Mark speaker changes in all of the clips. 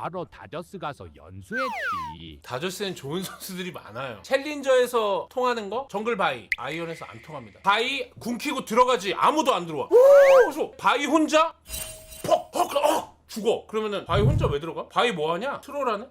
Speaker 1: 바로 다저스 가서 연수했지.
Speaker 2: 다저스엔 좋은 선수들이 많아요. 챌린저에서 통하는 거 정글 바이 아이언에서 안 통합니다. 바이 궁 키고 들어가지 아무도 안 들어와. 오! 그래서 바이 혼자 퍽! 퍽! 어! 죽어. 그러면은 바이 혼자 왜 들어가? 바이 뭐 하냐? 트롤하네?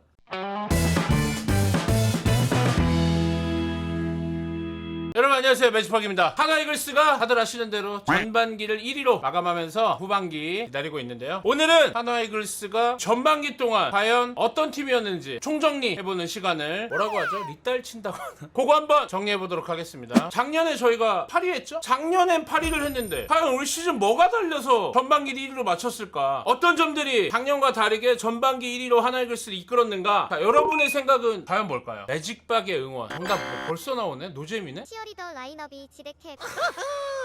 Speaker 2: 여러분 안녕하세요 매지팍입니다 하나이글스가 다들 아시는 대로 전반기를 1위로 마감하면서 후반기 기다리고 있는데요 오늘은 하나이글스가 전반기 동안 과연 어떤 팀이었는지 총정리해보는 시간을 뭐라고 하죠? 리딸 친다고 하나? 그거 한번 정리해보도록 하겠습니다 작년에 저희가 8위 했죠? 작년엔 8위를 했는데 과연 올 시즌 뭐가 달려서 전반기 1위로 맞췄을까 어떤 점들이 작년과 다르게 전반기 1위로 하나이글스를 이끌었는가 자, 여러분의 생각은 과연 뭘까요? 매직박의 응원 정답 뭐 벌써 나오네? 노잼이네?
Speaker 3: 치어리더 라인업이 지레캡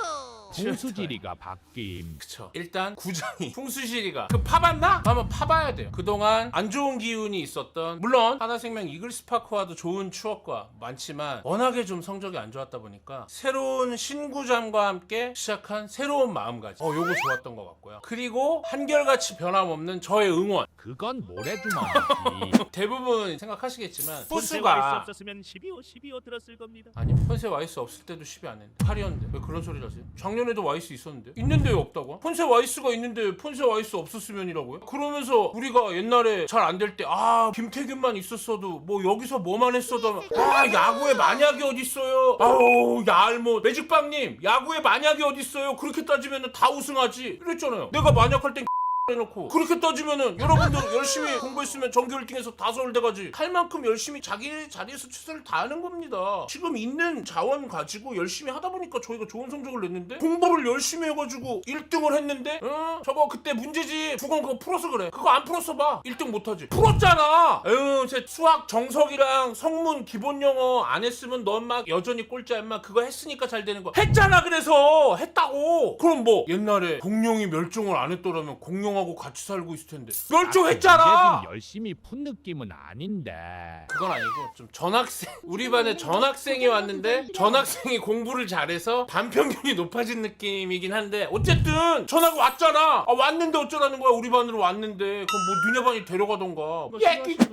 Speaker 1: 풍수지리가 바뀜.
Speaker 2: 그쵸. 일단 구장이 풍수시리가 그 파봤나? 한번 파봐야 돼요. 그동안 안 좋은 기운이 있었던 물론 하나생명 이글스파크와도 좋은 추억과 많지만 워낙에 좀 성적이 안 좋았다 보니까 새로운 신구장과 함께 시작한 새로운 마음가짐. 어 요거 좋았던 것 같고요. 그리고 한결같이 변함없는 저의 응원.
Speaker 1: 그건 모래주머니지.
Speaker 2: 대부분 생각하시겠지만
Speaker 4: 폰세 와이스
Speaker 2: 포수가
Speaker 4: 없었으면 12호 12호 들었을 겁니다.
Speaker 2: 아니 폰세 와이스 없을 때도 10이 안 했는데 8이었는데 왜 그런 소리를 하세요? 작년에도 와이스 있었는데? 있는데 왜 없다고? 폰세 와이스가 있는데 폰세 와이스 없었으면이라고요? 그러면서 우리가 옛날에 잘 안 될 때 아 김태균만 있었어도 뭐 여기서 뭐만 했어도 아 야구에 만약이 어딨어요? 아우 야알못 매직빵님 야구에 만약이 어딨어요? 그렇게 따지면 다 우승하지. 이랬잖아요. 내가 만약 할땐 해놓고 그렇게 따지면은 여러분들 열심히 공부했으면 전교 1등에서 다 서울대 가지 할 만큼 열심히 자기 자리에서 최선을 다하는 겁니다. 지금 있는 자원 가지고 열심히 하다 보니까 저희가 좋은 성적을 냈는데 공부를 열심히 해가지고 1등을 했는데 어? 저거 그때 문제지. 두건 그거 풀어서 그래. 그거 안 풀었어 봐. 1등 못하지. 풀었잖아! 에휴 제 수학 정석이랑 성문 기본 영어 안 했으면 넌 막 여전히 꼴찌야 임마 그거 했으니까 잘 되는 거. 했잖아 그래서! 했다고! 그럼 뭐? 옛날에 공룡이 멸종을 안 했더라면 공룡 하고 같이 살고 있을 텐데. 멸종했잖아!
Speaker 1: 언제든 열심히 푼 느낌은 아닌데.
Speaker 2: 그건 아니고 좀 전학생 우리 반에 전학생이 왔는데 전학생이 공부를 잘해서 반평균이 높아진 느낌이긴 한데 어쨌든 전화가 왔잖아! 아, 왔는데 어쩌라는 거야? 우리 반으로 왔는데. 그럼 뭐 니네 반이 데려가던가.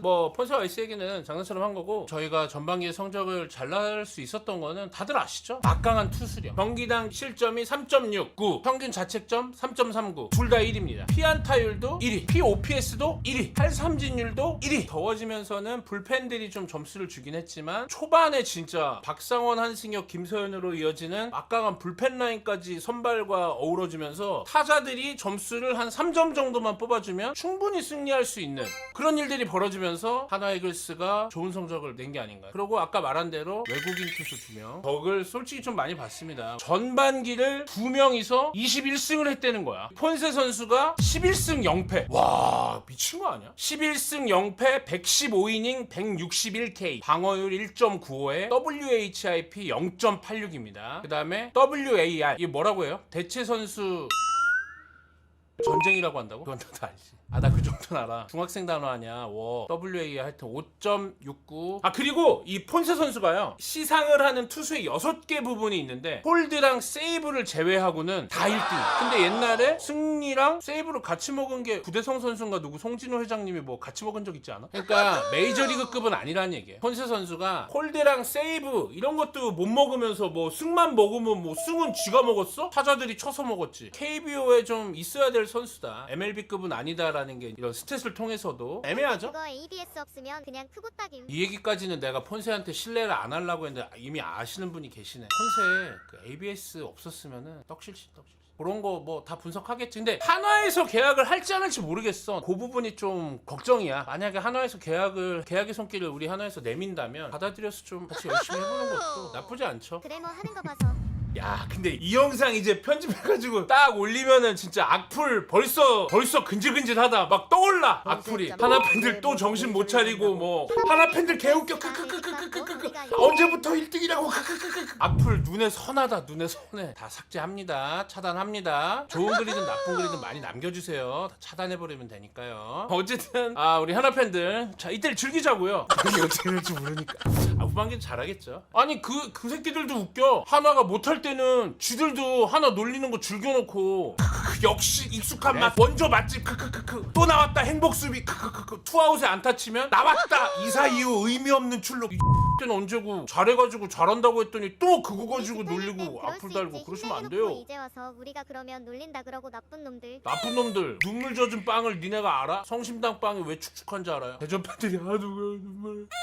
Speaker 2: 뭐 폰세 와이스 얘기는 장난처럼 한 거고 저희가 전반기에 성적을 잘 날 수 있었던 거는 다들 아시죠? 막강한 투수력. 경기당 실점이 3.69 평균 자책점 3.39 둘 다 1위입니다. 피 안타율도 1위 POPS도 1위 탈삼진율도 1위. 더워지면서는 불펜들이 좀 점수를 주긴 했지만 초반에 진짜 박상원 한승혁 김서현으로 이어지는 막강한 불펜 라인까지 선발과 어우러지면서 타자들이 점수를 한 3점 정도만 뽑아주면 충분히 승리할 수 있는 그런 일들이 벌어지면서 하나 이글스가 좋은 성적을 낸 게 아닌가. 그리고 아까 말한 대로 외국인 투수 2명. 덕을 솔직히 좀 많이 봤습니다. 전반기를 2명이서 21승을 했다는 거야. 폰세 선수가 11승 0패 와 미친 거 아니야? 11승 0패 115이닝 161K 방어율 1.95에 WHIP 0.86입니다 그 다음에 WAR 이게 뭐라고 해요? 대체 선수 전쟁이라고 한다고? 그건 나도 알지. 아 나 그 정도는 알아. 중학생 단어 아니야. 워. WA 하여튼 5.69. 아 그리고 이 폰세 선수가요. 시상을 하는 투수의 6개 부분이 있는데 홀드랑 세이브를 제외하고는 다 1등. 근데 옛날에 승리랑 세이브를 같이 먹은 게 구대성 선수인가 누구 송진호 회장님이 뭐 같이 먹은 적 있지 않아? 그러니까 메이저리그급은 아니라는 얘기예요. 폰세 선수가 홀드랑 세이브 이런 것도 못 먹으면서 뭐 승만 먹으면 뭐 승은 쥐가 먹었어? 타자들이 쳐서 먹었지. KBO에 좀 있어야 될 선수다. MLB급은 아니다라 는 게 이런 스탯을 통해서도 애매하죠?
Speaker 3: 그거 ABS 없으면 그냥 크고 딱임
Speaker 2: 이 얘기까지는 내가 폰세한테 신뢰를 안 하려고 했는데 이미 아시는 분이 계시네. 폰세 그 ABS 없었으면은 떡실시 떡실시. 그런 거 뭐 다 분석하겠지. 근데 한화에서 계약을 할지 안 할지 모르겠어. 그 부분이 좀 걱정이야. 만약에 한화에서 계약을 계약의 손길을 우리 한화에서 내민다면 받아들여서 좀 같이 열심히 해보는 것도 나쁘지 않죠.
Speaker 3: 그래 뭐 하는 거 봐서
Speaker 2: 야 근데 이 영상 이제 편집해가지고 딱 올리면은 진짜 악플 벌써 벌써 근질근질하다. 막 떠올라 악플이. 하나 팬들 또 정신 못 차리고 뭐 하나 팬들 개웃겨. 크크크크크크크 언제부터 1등이라고 크크크크 악플 눈에 선하다 눈에 선해. 다 삭제합니다. 차단합니다. 좋은 글이든 나쁜 글이든 많이 남겨주세요. 다 차단해버리면 되니까요. 어쨌든 아 우리 하나 팬들. 자 이때를 즐기자고요. 이게 어떻게 될지 모르니까. 아 후반기는 잘하겠죠. 아니 그 그 새끼들도 웃겨. 하나가 못할 이럴 때는 쥐들도 하나 놀리는 거 즐겨놓고 크크크, 역시 익숙한 맛. 원조 맛집 크크크크. 또 나왔다. 행복 수비. 크크크크. 투아웃에 안타 치면 나왔다. 이사 이후 의미 없는 출루. 이 때는 언제고 잘해가지고 잘한다고 했더니 또 그거 가지고 놀리고 악플 달고 그러시면 안 돼요.
Speaker 3: 이제 와서 우리가 그러면 놀린다 그러고 나쁜 놈들.
Speaker 2: 나쁜 놈들. 눈물 젖은 빵을 니네가 알아? 성심당 빵이 왜 축축한지 알아요? 대전 팬들이 하도 그 눈물 자.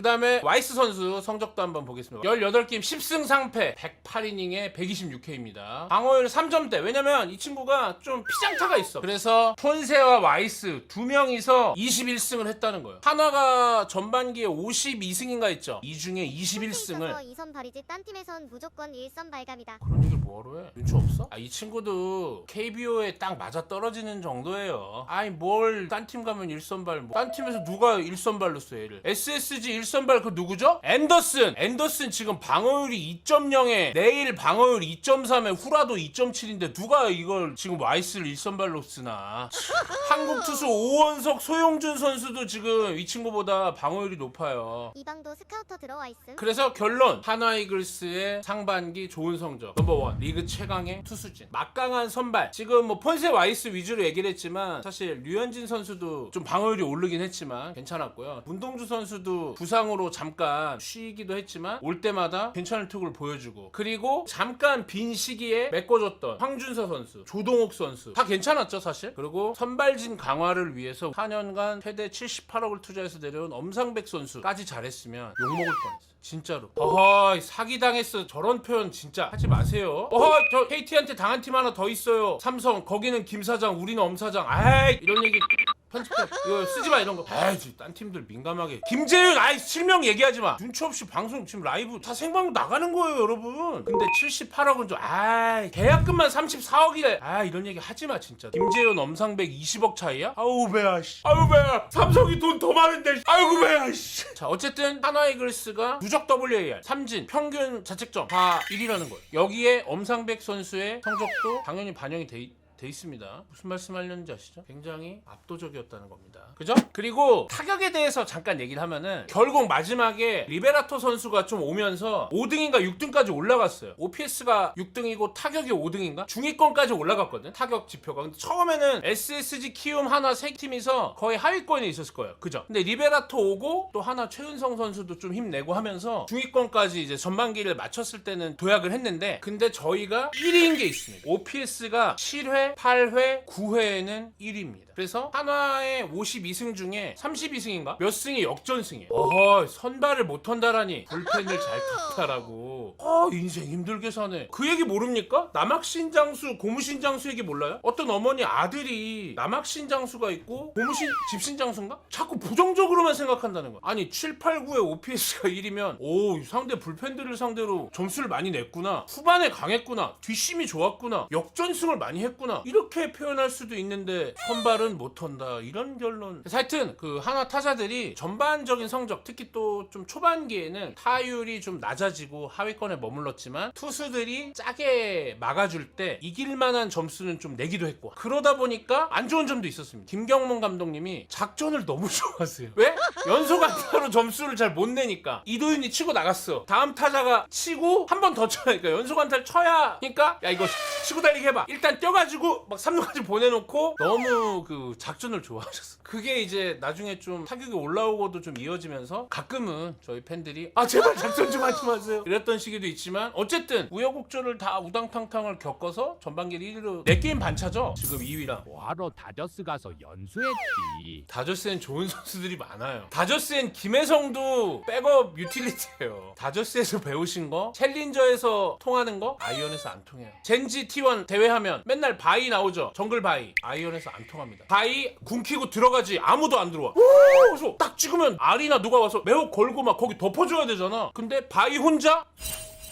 Speaker 2: 그 다음에 와이스 선수 성적도 한번 보겠습니다 18게임 10승 상패 108이닝에 126K입니다 방어율 3점대 왜냐면 이 친구가 좀 피장타가 있어 그래서 폰세와 와이스 두 명이서 21승을 했다는 거예요 한화가 전반기에 52승인가 했죠 이 중에 21승을
Speaker 3: 이선 발이지 딴 팀에선 무조건 일선 발감이다.
Speaker 2: 그런 얘기를 뭐하러 해? 눈치 없어? 아, 이 친구도 KBO에 딱 맞아 떨어지는 정도예요. 아이, 뭘, 딴 팀 가면 일선발, 뭐. 딴 팀에서 누가 일선발로 써, 얘를. SSG 일선발 그 누구죠? 앤더슨! 앤더슨 지금 방어율이 2.0에, 내일 방어율 2.3에, 후라도 2.7인데, 누가 이걸 지금 와이스를 일선발로 쓰나. 한국 투수 오원석, 소용준 선수도 지금 이 친구보다 방어율이 높아요.
Speaker 3: 이 방도 스카우터 들어와 있음.
Speaker 2: 그래서 결론 하나 이글스의 상반기 좋은 성적 넘버원 리그 최강의 투수진 막강한 선발 지금 뭐 폰세 와이스 위주로 얘기를 했지만 사실 류현진 선수도 좀 방어율이 오르긴 했지만 괜찮았고요 문동주 선수도 부상 으로 잠깐 쉬기도 했지만 올 때마다 괜찮은 투구를 보여주고 그리고 잠깐 빈 시기에 메꿔줬던 황준서 선수 조동욱 선수 다 괜찮았죠 사실? 그리고 선발진 강화를 위해서 4년간 최대 78억을 투자해서 내려온 엄상백 선수까지 잘했으면 욕먹을 뻔했어 진짜로. 어허 사기당했어. 저런 표현 진짜 하지 마세요. 어허 저 KT한테 당한 팀 하나 더 있어요. 삼성 거기는 김 사장 우리는 엄 사장. 아이 이런 얘기 편집해. 이거 쓰지 마 이런 거. 아이 딴 팀들 민감하게. 김재윤 아이 실명 얘기하지 마. 눈치 없이 방송 지금 라이브 다 생방송 나가는 거예요 여러분. 근데 78억은 좀 아이 계약금만 34억이래. 아 이런 얘기 하지 마 진짜. 김재윤 엄상백 20억 차이야? 아우 배야 씨. 아우 배야. 삼성이 돈 더 많은데 아이고 배야 씨자 어쨌든 하나이글스가 누적 WAR 삼진 평균 자책점 다 1위라는 거예요. 여기에 엄상백 선수의 성적도 당연히 반영이 돼 있- 돼 있습니다. 무슨 말씀 하려는지 아시죠? 굉장히 압도적이었다는 겁니다. 그죠? 그리고 타격에 대해서 잠깐 얘기를 하면은 결국 마지막에 리베라토 선수가 좀 오면서 5등인가 6등까지 올라갔어요. OPS가 6등이고 타격이 5등인가? 중위권까지 올라갔거든. 타격 지표가. 근데 처음에는 SSG, 키움, 하나 세 팀이서 거의 하위권에 있었을 거예요. 그죠? 근데 리베라토 오고 또 하나 최은성 선수도 좀 힘내고 하면서 중위권까지 이제 전반기를 마쳤을 때는 도약을 했는데 근데 저희가 1위인 게 있습니다. OPS가 7회, 8회, 9회에는 1위입니다. 그래서 한화의 52승 중에 32승인가? 몇 승이 역전승이에요. 어허, 선발을 못 턴다라니 불펜을 잘 탔다라고. 어, 인생 힘들게 사네. 그 얘기 모릅니까? 남학신 장수, 고무신 장수 얘기 몰라요? 어떤 어머니 아들이 남학신 장수가 있고 고무신 집신 장수인가? 자꾸 부정적으로만 생각한다는 거야. 아니 7, 8, 9에 OPS가 1이면 오이 상대 불펜들을 상대로 점수를 많이 냈구나. 후반에 강했구나. 뒷심이 좋았구나. 역전승을 많이 했구나. 이렇게 표현할 수도 있는데 선발은 못한다. 이런 결론. 하여튼 그 하나 타자들이 전반적인 성적 특히 또 좀 초반기에는 타율이 좀 낮아지고 하위권에 머물렀지만 투수들이 짜게 막아줄 때 이길 만한 점수는 좀 내기도 했고 그러다 보니까 안 좋은 점도 있었습니다. 김경문 감독님이 작전을 너무 좋아하세요. 왜? 연속 안타로 점수를 잘 못 내니까 이도윤이 치고 나갔어. 다음 타자가 치고 한 번 더 쳐야니까 연속 안타를 쳐야 하니까 야 이거 치고 달리기 해봐. 일단 뛰어가지고 막 3루까지 보내놓고 너무 그 작전을 좋아하셨어. 그게 이제 나중에 좀 타격이 올라오고도 좀 이어지면서 가끔은 저희 팬들이 아 제발 작전 좀 하지 마세요. 이랬던 시기도 있지만 어쨌든 우여곡절을 다 우당탕탕을 겪어서 전반기 1위로 4게임 반차죠. 지금 2위랑.
Speaker 1: 뭐하러 다저스 가서 연수했지.
Speaker 2: 다저스엔 좋은 선수들이 많아요. 다저스엔 김혜성도 백업 유틸리티예요. 다저스에서 배우신 거, 챌린저에서 통하는 거, 아이언에서 안 통해요. 젠지 T1 대회하면 맨날 바이 나오죠. 정글 바이. 아이언에서 안 통합니다. 바이 궁키고 들어가지 아무도 안 들어와. 오! 그래서 딱 찍으면 알이나 누가 와서 매혹 걸고 막 거기 덮어줘야 되잖아. 근데 바이 혼자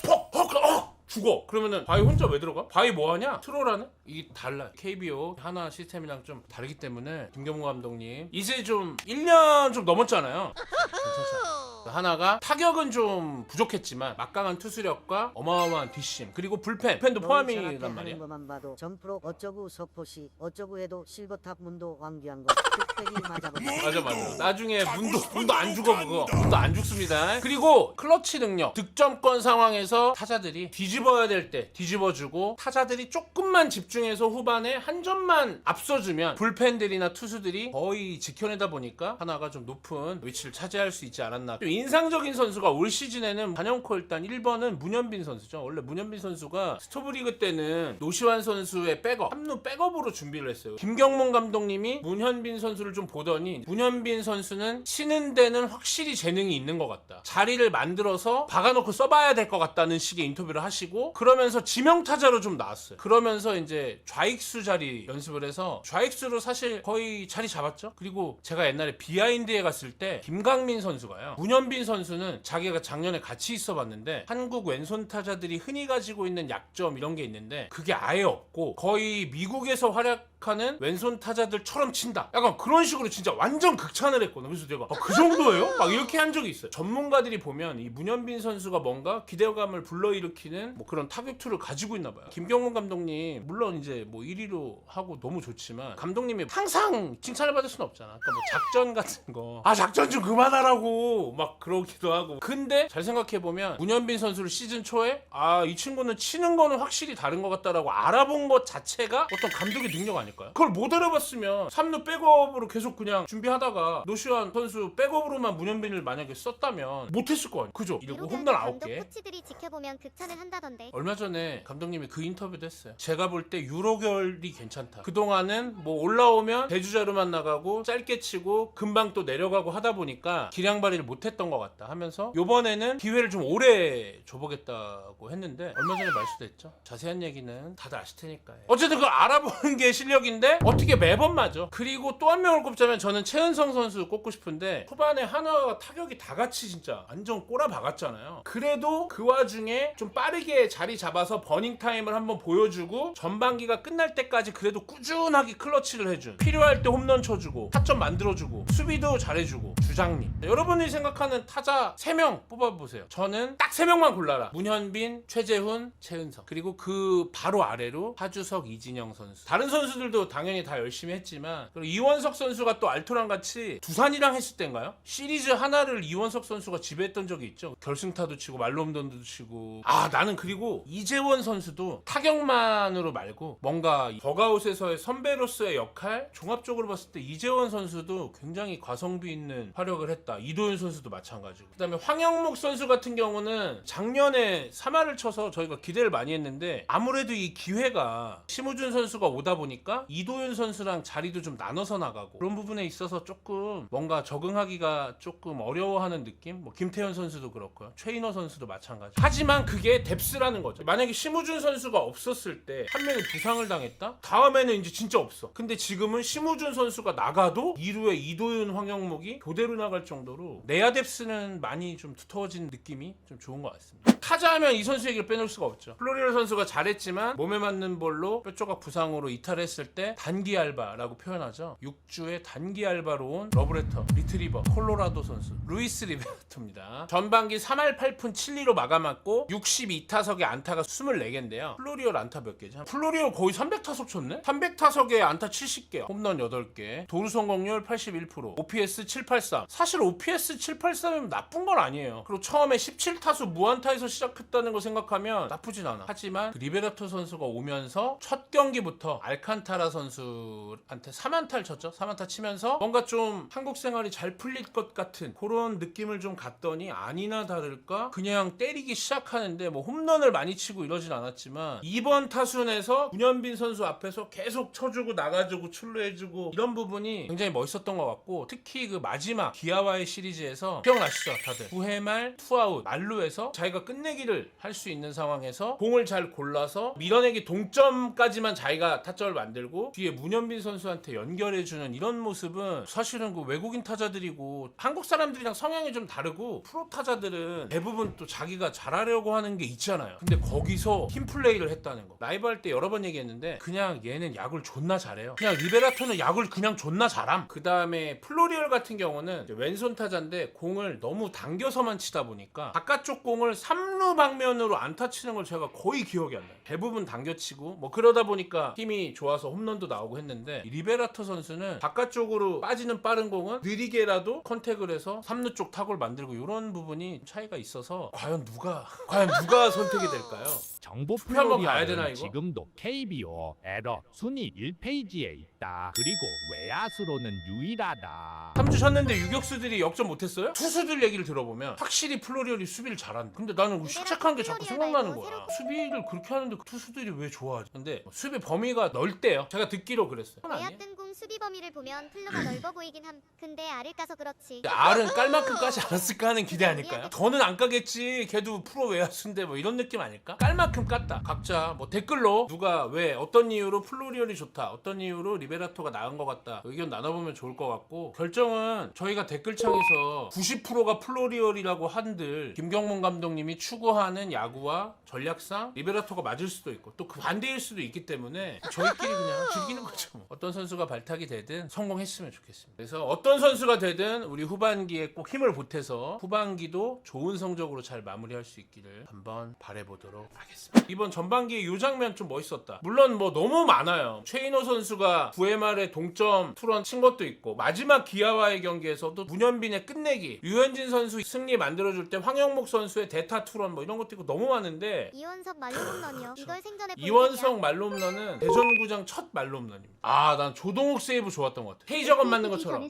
Speaker 2: 퍽! 퍽! 어! 죽어. 그러면은 바이 혼자 왜 들어가? 바이 뭐하냐? 트롤하네? 이게 달라. KBO 하나 시스템이랑 좀 다르기 때문에 김경무 감독님 이제 좀 1년 좀 넘었잖아요. 괜찮죠? 그 하나가 타격은 좀 부족했지만 막강한 투수력과 어마어마한 뒷심 그리고 불펜 불펜도 포함이란 말이야.
Speaker 5: 것만 봐도 점프로 어쩌구 서포시 어쩌구 해도 실버탑 문도 완기한 거 특별히 맞아보자.
Speaker 2: 맞아 맞아. 나중에 문도 문도 안 죽어 그거. 문도 안 죽습니다. 그리고 클러치 능력 득점권 상황에서 타자들이 뒤집어야 될 때 뒤집어주고 타자들이 조금만 집중해서 후반에 한 점만 앞서주면 불펜들이나 투수들이 거의 지켜내다 보니까 하나가 좀 높은 위치를 차지할 수 있지 않았나. 좀 인상적인 선수가 올 시즌에는 반영코 일단 1번은 문현빈 선수죠. 원래 문현빈 선수가 스토브리그 때는 노시환 선수의 백업, 3루 백업으로 준비를 했어요. 김경문 감독님이 문현빈 선수를 좀 보더니 문현빈 선수는 치는 데는 확실히 재능이 있는 것 같다. 자리를 만들어서 박아놓고 써봐야 될 것 같다는 식의 인터뷰를 하시고 그러면서 지명타자로 좀 나왔어요. 그러면서 이제 좌익수 자리 연습을 해서 좌익수로 사실 거의 자리 잡았죠. 그리고 제가 옛날에 비하인드에 갔을 때 김강민 선수가요. 문현 빈 선수는 자기가 작년에 같이 있어 봤는데 한국 왼손 타자들이 흔히 가지고 있는 약점 이런 게 있는데 그게 아예 없고 거의 미국에서 활약 하는 왼손 타자들처럼 친다. 약간 그런 식으로 진짜 완전 극찬을 했거든. 그래서 내가 아, 그 정도예요? 막 이렇게 한 적이 있어요. 전문가들이 보면 이 문현빈 선수가 뭔가 기대감을 불러일으키는 뭐 그런 타격투를 가지고 있나 봐요. 김경문 감독님 물론 이제 뭐 1위로 하고 너무 좋지만 감독님이 항상 칭찬을 받을 수는 없잖아. 그러니까 뭐 작전 같은 거. 아 작전 좀 그만하라고 막 그러기도 하고. 근데 잘 생각해 보면 문현빈 선수를 시즌 초에 아 이 친구는 치는 거는 확실히 다른 것 같다라고 알아본 것 자체가 어떤 감독의 능력 아 닐까요? 그걸 못 알아봤으면 3루 백업으로 계속 그냥 준비하다가 노시환 선수 백업으로만 문현빈을 만약에 썼다면 못했을 거 아니야. 그죠? 이러고 홈런
Speaker 3: 감독
Speaker 2: 9개.
Speaker 3: 코치들이 지켜보면 극찬을 한다던데.
Speaker 2: 얼마 전에 감독님이 그 인터뷰도 했어요. 제가 볼 때 유로결이 괜찮다. 그동안은 뭐 올라오면 대주자로만 나가고 짧게 치고 금방 또 내려가고 하다 보니까 기량 발휘를 못했던 것 같다 하면서 요번에는 기회를 좀 오래 줘보겠다고 했는데 얼마 전에 말씀도 했죠. 자세한 얘기는 다들 아실 테니까요. 어쨌든 그걸 알아보는 게 실력 인데 어떻게 매번 맞아. 그리고 또 한 명을 꼽자면 저는 최은성 선수 꼽고 싶은데 후반에 한화가 타격이 다 같이 진짜 완전 꼬라 박았잖아요. 그래도 그 와중에 좀 빠르게 자리 잡아서 버닝 타임을 한번 보여주고 전반기가 끝날 때까지 그래도 꾸준하게 클러치를 해준 필요할 때 홈런 쳐주고 타점 만들어주고 수비도 잘해주고 주장님. 여러분이 생각하는 타자 3명 뽑아보세요. 저는 딱 3명만 골라라. 문현빈 최재훈 최은성. 그리고 그 바로 아래로 하주석 이진영 선수. 다른 선수들 도 당연히 다 열심히 했지만 그리고 이원석 선수가 또 알토랑 같이 두산이랑 했을 때인가요? 시리즈 하나를 이원석 선수가 지배했던 적이 있죠. 결승타도 치고 말롬돈도 치고. 아 나는 그리고 이재원 선수도 타격만으로 말고 뭔가 이 버가웃에서의 선배로서의 역할 종합적으로 봤을 때 이재원 선수도 굉장히 가성비 있는 활약을 했다. 이도현 선수도 마찬가지고. 그다음에 황영목 선수 같은 경우는 작년에 3할을 쳐서 저희가 기대를 많이 했는데 아무래도 이 기회가 심우준 선수가 오다 보니까 이도현 선수랑 자리도 좀 나눠서 나가고 그런 부분에 있어서 조금 뭔가 적응하기가 조금 어려워하는 느낌? 뭐 김태현 선수도 그렇고요. 최인호 선수도 마찬가지. 하지만 그게 뎁스라는 거죠. 만약에 심우준 선수가 없었을 때 한 명이 부상을 당했다? 다음에는 이제 진짜 없어. 근데 지금은 심우준 선수가 나가도 2루에 이도현 황영목이 교대로 나갈 정도로 내야 뎁스는 많이 좀 두터워진 느낌이 좀 좋은 것 같습니다. 타자하면 이 선수 얘기를 빼놓을 수가 없죠. 플로리오 선수가 잘했지만 몸에 맞는 볼로 뼈조각 부상으로 이탈했을 때 단기 알바라고 표현하죠. 6주에 단기 알바로 온 러브레터 리트리버 콜로라도 선수 루이스 리베르토입니다. 전반기 3할 8푼 7리로 마감했고 62타석에 안타가 24개인데요. 플로리오 안타 몇 개지? 플로리오 거의 300타석 쳤네? 300타석에 안타 70개 홈런 8개 도루 성공률 81% OPS 783 사실 OPS 783이면 나쁜 건 아니에요. 그리고 처음에 17타수 무안타에서 시작했다는 거 생각하면 나쁘진 않아. 하지만 그 리베라토 선수가 오면서 첫 경기부터 알칸타 라 선수한테 3안타를 쳤죠? 3안타 치면서 뭔가 좀 한국 생활이 잘 풀릴 것 같은 그런 느낌을 좀 갔더니 아니나 다를까 그냥 때리기 시작하는데 뭐 홈런을 많이 치고 이러진 않았지만 이번 타순에서 문현빈 선수 앞에서 계속 쳐주고 나가주고 출루해주고 이런 부분이 굉장히 멋있었던 것 같고 특히 그 마지막 기아와의 시리즈에서 기억나시죠 다들? 9회 말 투아웃 말루에서 자기가 끝내기를 할 수 있는 상황에서 공을 잘 골라서 밀어내기 동점까지만 자기가 타점을 만들고 만들고 뒤에 문현빈 선수한테 연결해주는 이런 모습은 사실은 그 외국인 타자들이고 한국 사람들이랑 성향이 좀 다르고 프로 타자들은 대부분 또 자기가 잘하려고 하는 게 있잖아요. 근데 거기서 팀 플레이를 했다는 거. 라이브 할 때 여러 번 얘기했는데 그냥 얘는 야구를 존나 잘해요. 그냥 리베라토는 야구를 그냥 존나 잘함. 그 다음에 플로리얼 같은 경우는 왼손 타자인데 공을 너무 당겨서만 치다 보니까 바깥쪽 공을 삼루 방면으로 안타 치는 걸 제가 거의 기억이 안 나요. 대부분 당겨치고 뭐 그러다 보니까 힘이 좋아서 홈런도 나오고 했는데 이 리베라토 선수는 바깥쪽으로 빠지는 빠른 공은 느리게라도 컨택을 해서 삼루 쪽 타구를 만들고 이런 부분이 차이가 있어서 과연 누가 과연 누가 선택이 될까요?
Speaker 1: 정보
Speaker 2: 투표 한번 가야 되나,
Speaker 1: 플로리아는
Speaker 2: 이거?
Speaker 1: 지금도 KBO 에러 순위 1페이지에 있다. 그리고 외야수로는 유일하다.
Speaker 2: 3주 셨는데 유격수들이 역전 못했어요? 투수들 얘기를 들어보면 확실히 플로리얼이 수비를 잘한다. 근데 나는 실책한 게 자꾸 생각나는 거야. 수비를 그렇게 하는데 그 투수들이 왜 좋아하지? 근데 수비 범위가 넓대요. 제가 듣기로 그랬어요. 그건 아니에요.
Speaker 3: 외야 뜬공 수비 범위를 보면 플로가 넓어 보이긴 함. 근데 알을 까서 그렇지.
Speaker 2: R은 깔 만큼 까지 않았을까 하는 기대 아닐까요? 더는 안 까겠지. 걔도 프로 외야수인데 뭐 이런 느낌 아닐까? 깔 만큼 깠다. 각자 뭐 댓글로 누가 왜 어떤 이유로 플로리얼이 좋다. 어떤 이유로 리베라토가 나은 것 같다. 의견 나눠보면 좋을 것 같고 결정은 저희가 댓글창에서 90%가 플로리얼이라고 한들 김경문 감독님이 추구하는 야구와 전략상 리베라토가 맞을 수도 있고 또 그 반대일 수도 있기 때문에 저희끼리 그냥 즐기는 거죠. 뭐. 어떤 선수가 발탁이 되든 성공했으면 좋겠습니다. 그래서 어떤 선수가 되든 우리 후반기에 꼭 힘을 보태서 후반기도 좋은 성적으로 잘 마무리할 수 있기를 한번 바래보도록 하겠습니다. 이번 전반기에 이 장면 좀 멋있었다. 물론 뭐 너무 많아요. 최인호 선수가 9회 말에 동점 투런 친 것도 있고 마지막 기아와의 경기에서도 문현빈의 끝내기, 유현진 선수 승리 만들어줄 때 황영목 선수의 대타 투런 뭐 이런 것도 있고 너무 많은데
Speaker 3: 이원석 말로 홈런이요. 이걸 생전에 본
Speaker 2: 이원석 말홈런은 대전구장 첫 말홈런입니다. 아, 난 조동욱 세이브 좋았던 것 같아. 헤이저건 맞는 것처럼.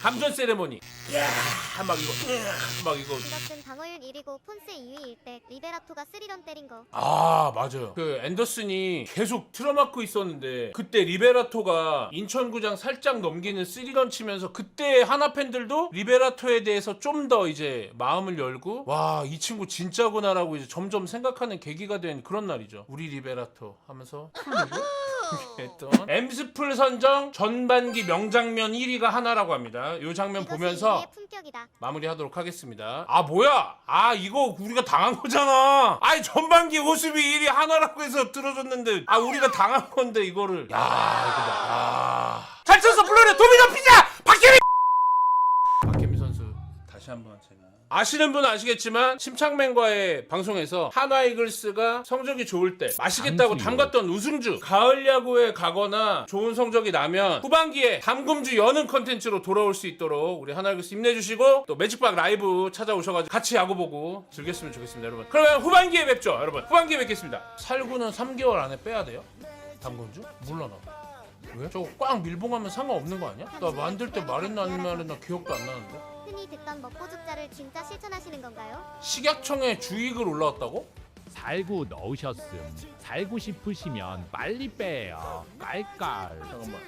Speaker 2: 감전 세레모니. 이야, 막 이거, 막 이거.
Speaker 3: 이것은 방어율 1위고 폰세 2위일 때 리베라토가 스리런 때린 거.
Speaker 2: 아, 맞아요. 그 앤더슨이 계속 틀어막고 있었는데 그때 리베라토가 인천구장 살짝 넘기는 쓰리런 치면서 그때 하나 팬들도 리베라토에 대해서 좀 더 이제 마음을 열고 와, 이 친구 진짜구나라고 이제 점점 생각하는 계기가 된 그런 날이죠. 우리 리베라토 하면서 했던 엠스풀 선정 전반기 명장면 1위가 하나라고 합니다. 이 장면
Speaker 3: 이것이
Speaker 2: 보면서
Speaker 3: 품격이다.
Speaker 2: 마무리하도록 하겠습니다. 아 뭐야? 아 이거 우리가 당한 거잖아. 아니 전반기 호수비 1위 하나라고 해서 들어줬는데 아 우리가 당한 건데 이거를 야 이거 봐. 아. 잘 쳤어 플로레 도미노 피자 박혜미 박혜미 선수 다시 한번 제가 아시는 분은 아시겠지만 심창맨과의 방송에서 한화 이글스가 성적이 좋을 때 마시겠다고
Speaker 1: 당수요.
Speaker 2: 담갔던 우승주 가을 야구에 가거나 좋은 성적이 나면 후반기에 담금주 여는 컨텐츠로 돌아올 수 있도록 우리 한화 이글스 힘내주시고 또 매직박 라이브 찾아오셔가지고 같이 야구 보고 즐겼으면 좋겠습니다 여러분 그러면 후반기에 뵙죠 여러분 후반기에 뵙겠습니다 살구는 3개월 안에 빼야 돼요? 담금주? 몰라 나 왜? 저거 꽉 밀봉하면 상관없는 거 아니야? 나 만들 때 말했나 안 말했나 기억도 안 나는데
Speaker 3: 흔히 듣던 먹고 죽자를 진짜 실천하시는 건가요?
Speaker 2: 식약청에 주의글 올라왔다고?
Speaker 1: 살구 넣으셨음. 살고 싶으시면 빨리 빼요. 깔깔.
Speaker 2: 잠깐만